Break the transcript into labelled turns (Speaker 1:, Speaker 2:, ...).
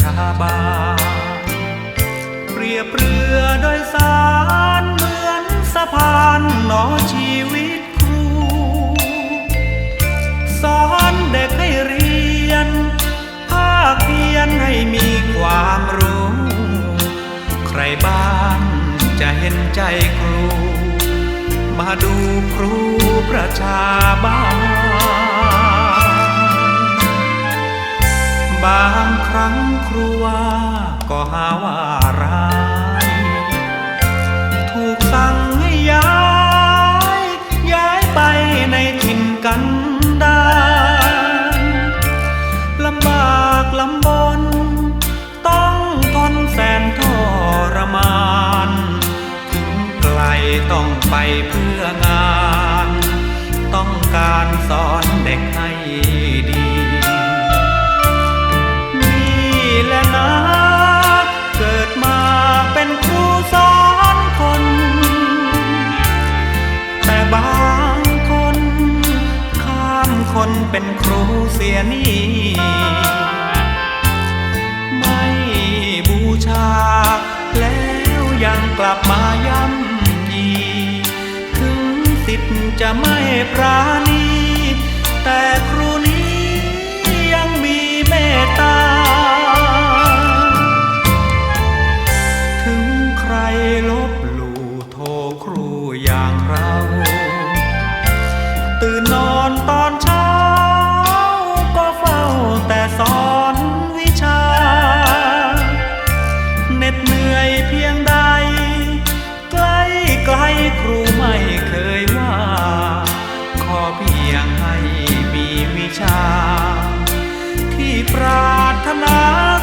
Speaker 1: ชาบา เปรียบเรือโดยสารเหมือนสะพานหนอชีวิตครู สอนเด็กให้เรียน ภาคเพียนให้มีความรู้ ใครบ้างจะเห็นใจครู มาดูครูประชาบานบาง ครั้งครูว่าก็หาว่าร้าย ถูกสั่งให้ย้าย ย้ายไปในถิ่นกันดารลำบากลำบน ต้องทนแสนทรมาน ถึงไกลต้องไปเพื่องาน ต้องการสอนเด็กให้ดี คนเป็นครูเสียนี่ ไม่บูชา แล้วยังกลับมาย้ำยีถึงสิทธิ์จะไม่ปราณี แต่ครูนี้ยังมีเมตตา ถึงใครลบหลู่โทครูอย่างไร ปรารถนา